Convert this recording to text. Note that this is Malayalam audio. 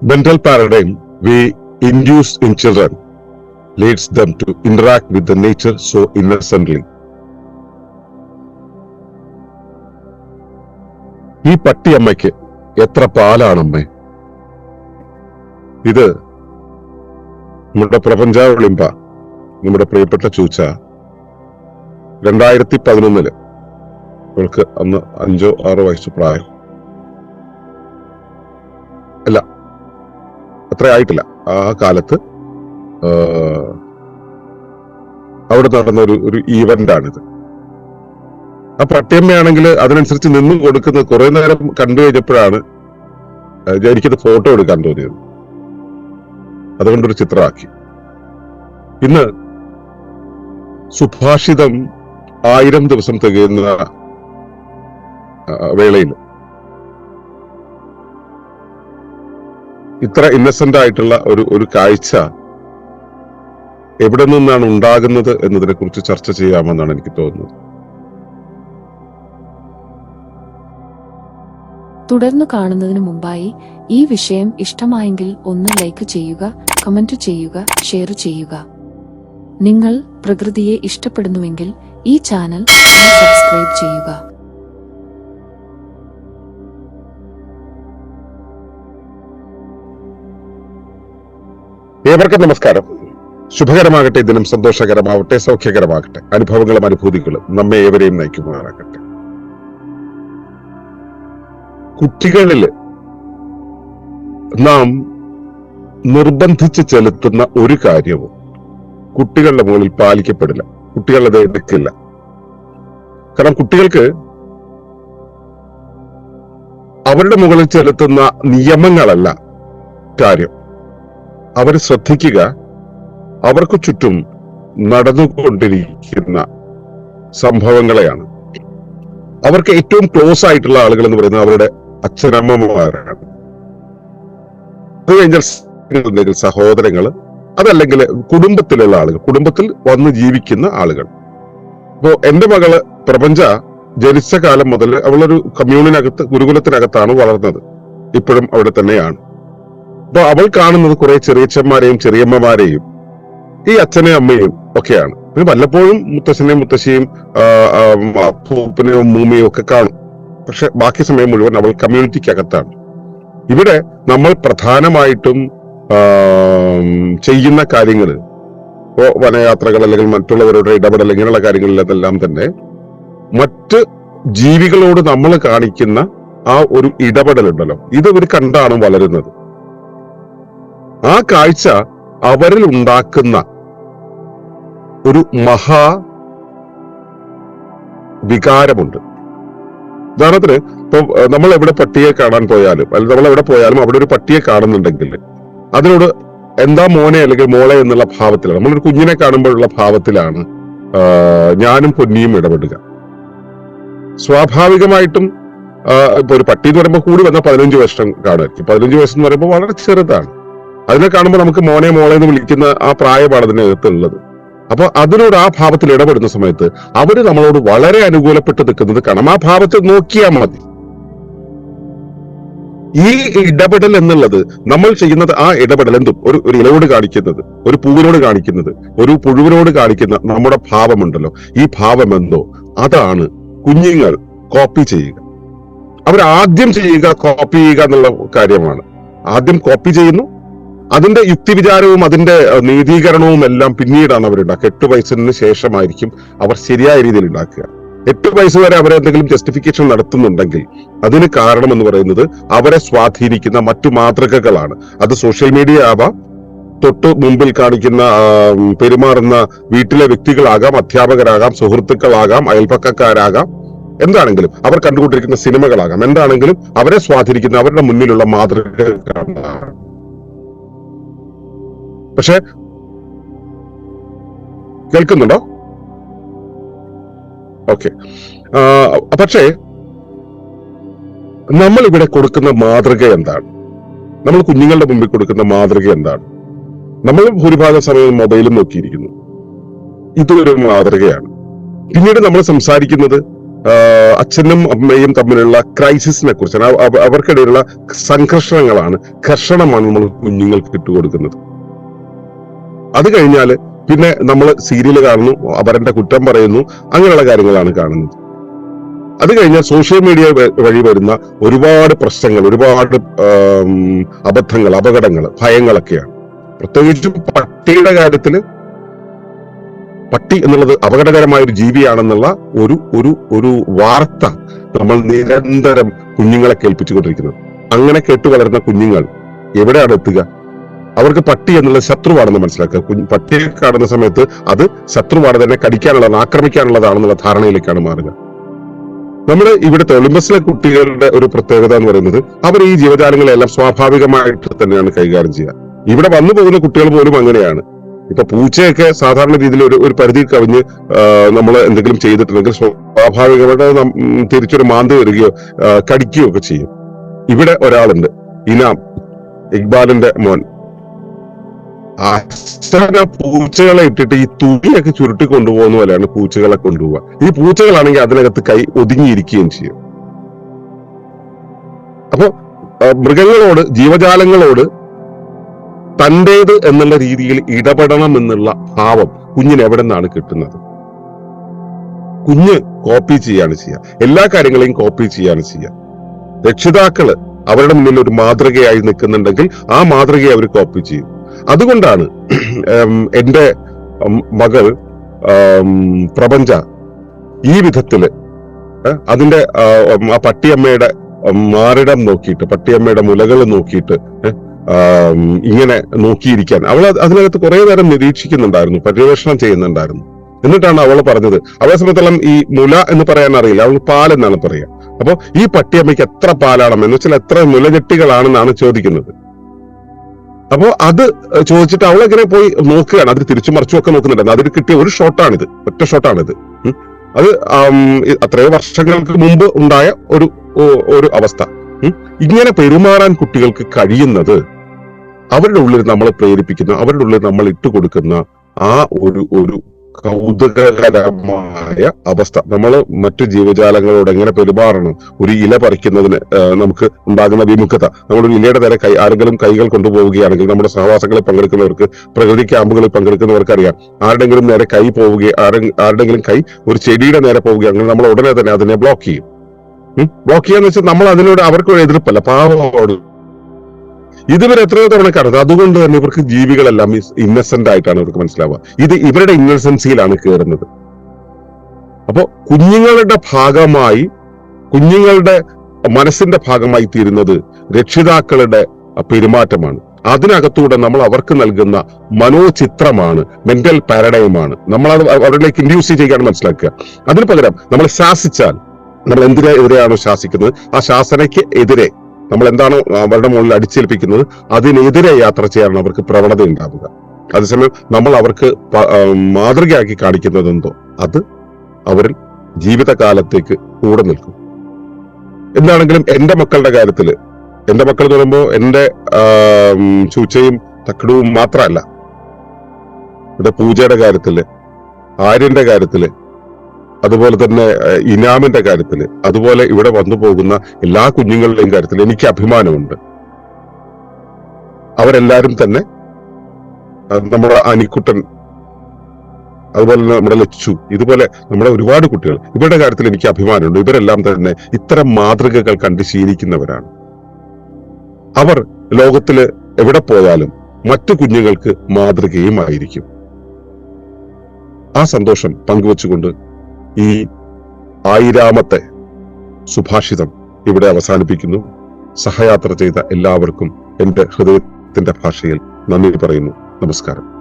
mental paradigm we induce in children leads them to interact with the nature so innocently. ഈ പട്ടിയമ്മയ്ക്ക് എത്ര പാലാണമ്മേ? ഇത് നമ്മുടെ പ്രപഞ്ച ഒളിമ്പ നമ്മുടെ പ്രിയപ്പെട്ട ചൂച്ച. രണ്ടായിരത്തി പതിനൊന്നിൽ അവൾക്ക് അന്ന് അഞ്ചോ ആറോ വയസ്സ് പ്രായം. അല്ല അത്ര ആയിട്ടില്ല ആ കാലത്ത് അവിടെ നടന്ന ഒരു ഒരു ഈവന്റ് ആണിത്. ആ പട്ടിയമ്മയാണെങ്കിൽ അതിനനുസരിച്ച് നിന്ന് കൊടുക്കുന്നത് കുറെ നേരം കണ്ടു കഴിഞ്ഞപ്പോഴാണ് എനിക്കത് ഫോട്ടോ എടുക്കാൻ തോന്നിയത്. അതുകൊണ്ടൊരു ചിത്രമാക്കി. ഇന്ന് സുഭാഷിതം ആയിരം ദിവസം തികയുന്ന വേളയിൽ ഇത്ര ഇന്നസെന്റ് ആയിട്ടുള്ള ഒരു ഒരു കാഴ്ച എവിടെ നിന്നാണ് ഉണ്ടാകുന്നത് എന്നതിനെ കുറിച്ച് ചർച്ച ചെയ്യാമെന്നാണ് എനിക്ക് തോന്നുന്നത്. തുടർന്ന് കാണുന്നതിന് മുമ്പായി ഈ വിഷയം ഇഷ്ടമായെങ്കിൽ ഒന്ന് ലൈക്ക് ചെയ്യുക കമന്റ് ചെയ്യുക ഷെയർ ചെയ്യുക. നിങ്ങൾ പ്രകൃതിയെ ഇഷ്ടപ്പെടുന്നുവെങ്കിൽ ഈ ചാനൽ സബ്സ്ക്രൈബ് ചെയ്യുക. ഏവർക്കും നമസ്കാരം. ശുഭകരമാകട്ടെ ദിനം സന്തോഷകരമാവട്ടെ സൗഖ്യകരമാകട്ടെ. അനുഭവങ്ങളും അനുഭൂതികളും നമ്മെ ഏവരെയും നയിക്കുമാറാകട്ടെ. കുട്ടികളിൽ നാം നിർബന്ധിച്ച് ചെലുത്തുന്ന ഒരു കാര്യവും കുട്ടികളുടെ മുകളിൽ പാലിക്കപ്പെടില്ല. കുട്ടികളത് എടുക്കില്ല. കാരണം കുട്ടികൾക്ക് അവരുടെ മുകളിൽ ചെലുത്തുന്ന നിയമങ്ങളല്ല കാര്യം. അവർ ശ്രദ്ധിക്കുക. അവർക്ക് ചുറ്റും നടന്നുകൊണ്ടിരിക്കുന്ന സംഭവങ്ങളെയാണ്. അവർക്ക് ഏറ്റവും ക്ലോസ് ആയിട്ടുള്ള ആളുകൾ എന്ന് പറയുന്നത് അവരുടെ അച്ഛനമ്മമാരാണ്. അത് കഴിഞ്ഞാൽ സഹോദരങ്ങൾ അതല്ലെങ്കിൽ കുടുംബത്തിലുള്ള ആളുകൾ കുടുംബത്തിൽ വന്ന് ജീവിക്കുന്ന ആളുകൾ. ഇപ്പോ എന്റെ മകൾ പ്രപഞ്ച ജനിച്ച കാലം മുതൽ അവളൊരു കമ്മ്യൂണിനകത്ത് ഗുരുകുലത്തിനകത്താണ് വളർന്നത്. ഇപ്പോഴും അവിടെ തന്നെയാണ്. അപ്പൊ അവൾ കാണുന്നത് കുറെ ചെറിയച്ഛന്മാരെയും ചെറിയമ്മമാരെയും ഈ അച്ഛനെയും അമ്മയും ഒക്കെയാണ്. പിന്നെ വല്ലപ്പോഴും മുത്തശ്ശനെയും മുത്തശ്ശിയും അപ്പൂപ്പനെയും മൂമ്മയും ഒക്കെ കാണും. പക്ഷെ ബാക്കി സമയം മുഴുവൻ അവൾ കമ്മ്യൂണിറ്റിക്കകത്താണ്. ഇവിടെ നമ്മൾ പ്രധാനമായിട്ടും ചെയ്യുന്ന കാര്യങ്ങൾ ഇപ്പോ വനയാത്രകൾ അല്ലെങ്കിൽ മറ്റുള്ളവരുടെ ഇടപെടൽ ഇങ്ങനെയുള്ള കാര്യങ്ങളിലെല്ലാം തന്നെ മറ്റ് ജീവികളോട് നമ്മൾ കാണിക്കുന്ന ആ ഒരു ഇടപെടലുണ്ടല്ലോ. ഇത് ഇവർ കണ്ടാണ് വളരുന്നത്. കാഴ്ച അവരിൽ ഉണ്ടാക്കുന്ന ഒരു മഹാ വികാരമുണ്ട്. ഉദാഹരണത്തിന് ഇപ്പൊ നമ്മൾ എവിടെ പട്ടിയെ കാണാൻ പോയാലും അല്ലെങ്കിൽ നമ്മൾ എവിടെ പോയാലും അവിടെ ഒരു പട്ടിയെ കാണുന്നുണ്ടെങ്കിൽ അതിനോട് എന്താ മോനെ അല്ലെങ്കിൽ മോളെ എന്നുള്ള ഭാവത്തിലാണ്. നമ്മളൊരു കുഞ്ഞിനെ കാണുമ്പോഴുള്ള ഭാവത്തിലാണ് ഞാനും പൊന്നിയും ഇടപെടുക. സ്വാഭാവികമായിട്ടും ഇപ്പൊ ഒരു പട്ടി എന്ന് പറയുമ്പോൾ കൂടി വന്ന പതിനഞ്ച് വർഷം കാണുമായിരിക്കും. പതിനഞ്ച് വയസ്സെന്ന് പറയുമ്പോൾ വളരെ ചെറുതാണ്. അതിനെ കാണുമ്പോൾ നമുക്ക് മോനെ മോളെ എന്ന് വിളിക്കുന്ന ആ പ്രായമാണ് അതിനകത്തുള്ളത് അപ്പൊ അതിനോട് ആ ഭാവത്തിൽ ഇടപെടുന്ന സമയത്ത് അവർ നമ്മളോട് വളരെ അനുകൂലപ്പെട്ട് നിൽക്കുന്നത് കാണാം. ആ ഭാവത്തെ നോക്കിയാൽ മതി. ഈ ഇടപെടൽ എന്നുള്ളത് നമ്മൾ ചെയ്യുന്നത് ആ ഇടപെടൽ എന്തും ഒരു ഒരു ഇലയോട് കാണിക്കുന്നത് ഒരു പൂവിനോട് കാണിക്കുന്നത് ഒരു പുഴുവിനോട് കാണിക്കുന്ന നമ്മുടെ ഭാവമുണ്ടല്ലോ. ഈ ഭാവം എന്തോ? അതാണ് കുഞ്ഞുങ്ങൾ കോപ്പി ചെയ്യുക. അവർ ആദ്യം ചെയ്യുക കോപ്പി ചെയ്യുക എന്നുള്ള കാര്യമാണ്. ആദ്യം കോപ്പി ചെയ്യുന്നു അതിന്റെ യുക്തിവിചാരവും അതിന്റെ നീതീകരണവും എല്ലാം പിന്നീടാണ് അവരുണ്ടാക്കുക എട്ട് വയസ്സിന് ശേഷമായിരിക്കും അവർ ശരിയായ രീതിയിൽ ഉണ്ടാക്കുക. എട്ട് വയസ്സ് വരെ അവർ എന്തെങ്കിലും ജസ്റ്റിഫിക്കേഷൻ നടത്തുന്നുണ്ടെങ്കിൽ അതിന് കാരണം എന്ന് പറയുന്നത് അവരെ സ്വാധീനിക്കുന്ന മറ്റു മാതൃകകളാണ്. അത് സോഷ്യൽ മീഡിയ ആവാം തൊട്ട് മുമ്പിൽ കാണിക്കുന്ന പെരുമാറുന്ന വീട്ടിലെ വ്യക്തികളാകാം അധ്യാപകരാകാം സുഹൃത്തുക്കളാകാം അയൽപക്കക്കാരാകാം എന്താണെങ്കിലും അവർ കണ്ടുകൊണ്ടിരിക്കുന്ന സിനിമകളാകാം. എന്താണെങ്കിലും അവരെ സ്വാധീനിക്കുന്ന അവരുടെ മുന്നിലുള്ള മാതൃകകളാണ്. പക്ഷെ കേൾക്കുന്നുണ്ടോ? ഓക്കെ. പക്ഷേ നമ്മൾ ഇവിടെ കൊടുക്കുന്ന മാതൃക എന്താണ്? നമ്മൾ കുഞ്ഞുങ്ങളുടെ മുമ്പിൽ കൊടുക്കുന്ന മാതൃക എന്താണ്? നമ്മൾ ഭൂരിഭാഗം സമയം മൊബൈലും നോക്കിയിരിക്കുന്നു. ഇതൊരു മാതൃകയാണ്. പിന്നീട് നമ്മൾ സംസാരിക്കുന്നത് അച്ഛനും അമ്മയും തമ്മിലുള്ള ക്രൈസിസിനെ കുറിച്ചാണ്. അവ- അവ- അവർക്കിടയിലുള്ള സംഘർഷങ്ങളാണ് ഘർഷണമാണ് നമ്മൾ കുഞ്ഞുങ്ങൾക്ക് ഇട്ടുകൊടുക്കുന്നത്. അത് കഴിഞ്ഞാൽ പിന്നെ നമ്മൾ സീരിയൽ കാണുന്നു അവരന്റെ കുറ്റം പറയുന്നു അങ്ങനെയുള്ള കാര്യങ്ങളാണ് കാണുന്നത്. അത് കഴിഞ്ഞാൽ സോഷ്യൽ മീഡിയ വഴി വരുന്ന ഒരുപാട് പ്രശ്നങ്ങൾ ഒരുപാട് അബദ്ധങ്ങൾ അപകടങ്ങൾ ഭയങ്ങളൊക്കെയാണ്. പ്രത്യേകിച്ചും പട്ടിയുടെ കാര്യത്തിൽ പട്ടി എന്നുള്ളത് അപകടകരമായ ഒരു ജീവിയാണെന്നുള്ള ഒരു ഒരു ഒരു വാർത്ത നമ്മൾ നിരന്തരം കുഞ്ഞുങ്ങളെ കേൾപ്പിച്ചുകൊണ്ടിരിക്കുന്നത്. അങ്ങനെ കേട്ടു വളരുന്ന കുഞ്ഞുങ്ങൾ എവിടെയാണ് എത്തുക? അവർക്ക് പട്ടി എന്നുള്ള ശത്രുവാണെന്ന് മനസ്സിലാക്കുക. കുഞ്ഞ് പട്ടിയെ കാണുന്ന സമയത്ത് അത് ശത്രുവാണ് തന്നെ കടിക്കാനുള്ളതാണ് ആക്രമിക്കാനുള്ളതാണെന്നുള്ള ധാരണയിലേക്കാണ് മാറുക. നമ്മുടെ ഇവിടുത്തെ ഒളിമ്പസിലെ കുട്ടികളുടെ ഒരു പ്രത്യേകത എന്ന് പറയുന്നത് അവർ ഈ ജീവജാലങ്ങളെല്ലാം സ്വാഭാവികമായിട്ട് തന്നെയാണ് കൈകാര്യം ചെയ്യുക. ഇവിടെ വന്നു പോകുന്ന കുട്ടികൾ പോലും അങ്ങനെയാണ്. ഇപ്പൊ പൂച്ചയൊക്കെ സാധാരണ രീതിയിൽ ഒരു ഒരു പരിധി കവിഞ്ഞ് നമ്മൾ എന്തെങ്കിലും ചെയ്തിട്ടുണ്ടെങ്കിൽ സ്വാഭാവികമായിട്ട് തിരിച്ചൊരു മാന്തി വരികയോ കടിക്കുകയോ ഒക്കെ ചെയ്യും. ഇവിടെ ഒരാളുണ്ട്. ഇനാം ഇക്ബാലിന്റെ മോൻ. അച്ഛന പൂച്ചകളെ ഇട്ടിട്ട് ഈ തുണിയൊക്കെ ചുരുട്ടി കൊണ്ടുപോകുന്ന പോലെയാണ് പൂച്ചകളെ കൊണ്ടുപോവുക. ഈ പൂച്ചകളാണെങ്കിൽ അതിനകത്ത് കൈ ഒതുങ്ങിയിരിക്കുകയും ചെയ്യും. അപ്പൊ ആ, മൃഗങ്ങളോട് ജീവജാലങ്ങളോട് തന്റേത് എന്നുള്ള രീതിയിൽ ഇടപെടണം എന്നുള്ള ഭാവം കുഞ്ഞിന് എവിടെ നിന്നാണ് കിട്ടുന്നത്? കുഞ്ഞ് കോപ്പി ചെയ്യാണ് ചെയ്യുക. എല്ലാ കാര്യങ്ങളെയും കോപ്പി ചെയ്യാണ് ചെയ്യുക. രക്ഷിതാക്കൾ അവരുടെ മുന്നിൽ ഒരു മാതൃകയായി നിൽക്കുന്നുണ്ടെങ്കിൽ ആ മാതൃകയെ അവർ കോപ്പി ചെയ്യും. അതുകൊണ്ടാണ് എന്റെ മകൾ പ്രപഞ്ച ഈ വിധത്തിൽ അതിന്റെ ആ, പട്ടിയമ്മയുടെ മാറിടം നോക്കിയിട്ട് പട്ടിയമ്മയുടെ മുലകൾ നോക്കിയിട്ട് ഇങ്ങനെ നോക്കിയിരിക്കാൻ. അവൾ അത് അതിനകത്ത് കുറെ നേരം നിരീക്ഷിക്കുന്നുണ്ടായിരുന്നു പര്യവേഷണം ചെയ്യുന്നുണ്ടായിരുന്നു. എന്നിട്ടാണ് അവൾ പറഞ്ഞത് അവളെ ഈ മുല എന്ന് പറയാൻ അറിയില്ല അവൾ പാൽ എന്നാണ് പറയുക. അപ്പൊ ഈ പട്ടിയമ്മയ്ക്ക് എത്ര പാലാണെന്ന് വെച്ചാൽ എത്ര മുലചെട്ടികളാണെന്നാണ് ചോദിക്കുന്നത്. അപ്പോ അത് ചോദിച്ചിട്ട് അവൾ പോയി നോക്കുകയാണ്. അതിൽ തിരിച്ചു മറിച്ചും ഒക്കെ നോക്കുന്നുണ്ടായിരുന്നു അതിൽ കിട്ടിയ ഒരു ഷോട്ടാണിത്. ഒറ്റ ഷോട്ടാണിത്. അത് അത്രയോ വർഷങ്ങൾക്ക് മുമ്പ് ഉണ്ടായ ഒരു ഒരു അവസ്ഥ. ഇങ്ങനെ പെരുമാറാൻ കുട്ടികൾക്ക് കഴിയുന്നത് അവരുടെ ഉള്ളിൽ നമ്മൾ പ്രേരിപ്പിക്കുന്ന അവരുടെ ഉള്ളിൽ നമ്മൾ ഇട്ടുകൊടുക്കുന്ന ആ ഒരു ഒരു കൗതുകകരമായ അവസ്ഥ. നമ്മൾ മറ്റു ജീവജാലങ്ങളോട് എങ്ങനെ പെരുമാറണം? ഒരു ഇല പറിക്കുന്നതിന് നമുക്ക് ഉണ്ടാകുന്ന വിമുഖത. നമ്മളൊരു ഇലയുടെ നേരെ കൈ ആരെങ്കിലും കൈകൾ കൊണ്ടുപോവുകയാണെങ്കിൽ നമ്മുടെ സഹവാസങ്ങളിൽ പങ്കെടുക്കുന്നവർക്ക് പ്രകൃതി ക്യാമ്പുകളിൽ പങ്കെടുക്കുന്നവർക്ക് അറിയാം ആരുടെങ്കിലും നേരെ കൈ പോവുക ആരെ- ആരുടെങ്കിലും കൈ ഒരു ചെടിയുടെ നേരെ പോവുകയാണെങ്കിൽ നമ്മൾ ഉടനെ തന്നെ അതിനെ ബ്ലോക്ക് ചെയ്യും. ബ്ലോക്ക് ചെയ്യാന്ന് വെച്ചാൽ നമ്മൾ അതിനോട് അവർക്ക് എതിർപ്പല്ല. പാവമോട് ഇതുവരെ എത്രയോ തവണ കടന്നത് അതുകൊണ്ട് തന്നെ ഇവർക്ക് ജീവികളെല്ലാം ഇന്നസെന്റ് ആയിട്ടാണ് ഇവർക്ക് മനസ്സിലാവുക. ഇത് ഇവരുടെ ഇന്നസെൻസിയിലാണ് കയറുന്നത് അപ്പോ കുഞ്ഞുങ്ങളുടെ ഭാഗമായി കുഞ്ഞുങ്ങളുടെ മനസ്സിന്റെ ഭാഗമായി തീരുന്നത് രക്ഷിതാക്കളുടെ പെരുമാറ്റമാണ്. അതിനകത്തൂടെ നമ്മൾ അവർക്ക് നൽകുന്ന മനോചിത്രമാണ് മെന്റൽ പാരഡൈമാണ് നമ്മൾ അവരിലേക്ക് ഇൻഡ്യൂസ് ചെയ്യാൻ മനസ്സിലാക്കുക. അതിന് പകരം നമ്മൾ ശാസിച്ചാൽ നമ്മൾ എന്തിനെതിരെയാണോ ശാസിക്കുന്നത്? ആ ശാസനയ്ക്ക് എതിരെ നമ്മൾ എന്താണ് അവരുടെ മുകളിൽ അടിച്ചേൽപ്പിക്കുന്നത്? അതിനെതിരെ യാത്ര ചെയ്യാനാണ് അവർക്ക് പ്രവണത ഉണ്ടാവുക. അതേസമയം നമ്മൾ അവർക്ക് പ- കാണിക്കുന്നത് മാതൃകയാക്കി കാണിക്കുന്നതെന്തോ അത് അവരിൽ ജീവിതകാലത്തേക്ക് കൂടെ നിൽക്കും. എന്താണെങ്കിലും എന്റെ മക്കളുടെ കാര്യത്തിൽ എന്റെ മക്കൾ എന്ന് പറയുമ്പോൾ എന്റെ ആം, ചൂച്ചയും തക്കടവും മാത്രമല്ല. ഇവിടെ പൂജയുടെ കാര്യത്തിൽ ആര്യന്റെ കാര്യത്തിൽ അതുപോലെ തന്നെ ഇനാമിന്റെ കാര്യത്തിൽ അതുപോലെ ഇവിടെ വന്നു പോകുന്ന എല്ലാ കുഞ്ഞുങ്ങളുടെയും കാര്യത്തിൽ എനിക്ക് അഭിമാനമുണ്ട്. അവരെല്ലാരും തന്നെ നമ്മുടെ അനിക്കുട്ടൻ അതുപോലെ തന്നെ നമ്മുടെ ലച്ചു ഇതുപോലെ നമ്മുടെ ഒരുപാട് കുട്ടികൾ ഇവരുടെ കാര്യത്തിൽ എനിക്ക് അഭിമാനമുണ്ട്. ഇവരെല്ലാം തന്നെ ഇത്തരം മാതൃകകൾ കണ്ട് ശീലിക്കുന്നവരാണ്. അവർ ലോകത്തിൽ എവിടെ പോയാലും മറ്റു കുഞ്ഞുങ്ങൾക്ക് മാതൃകയും ആയിരിക്കും ആ സന്തോഷം പങ്കുവച്ചുകൊണ്ട് ഈ ആയിരാമത്തെ സുഭാഷിതം ഇവിടെ അവസാനിപ്പിക്കുന്നു. സഹയാത്ര ചെയ്ത എല്ലാവർക്കും എന്റെ ഹൃദയത്തിന്റെ ഭാഷയിൽ നന്ദി പറയുന്നു. നമസ്കാരം.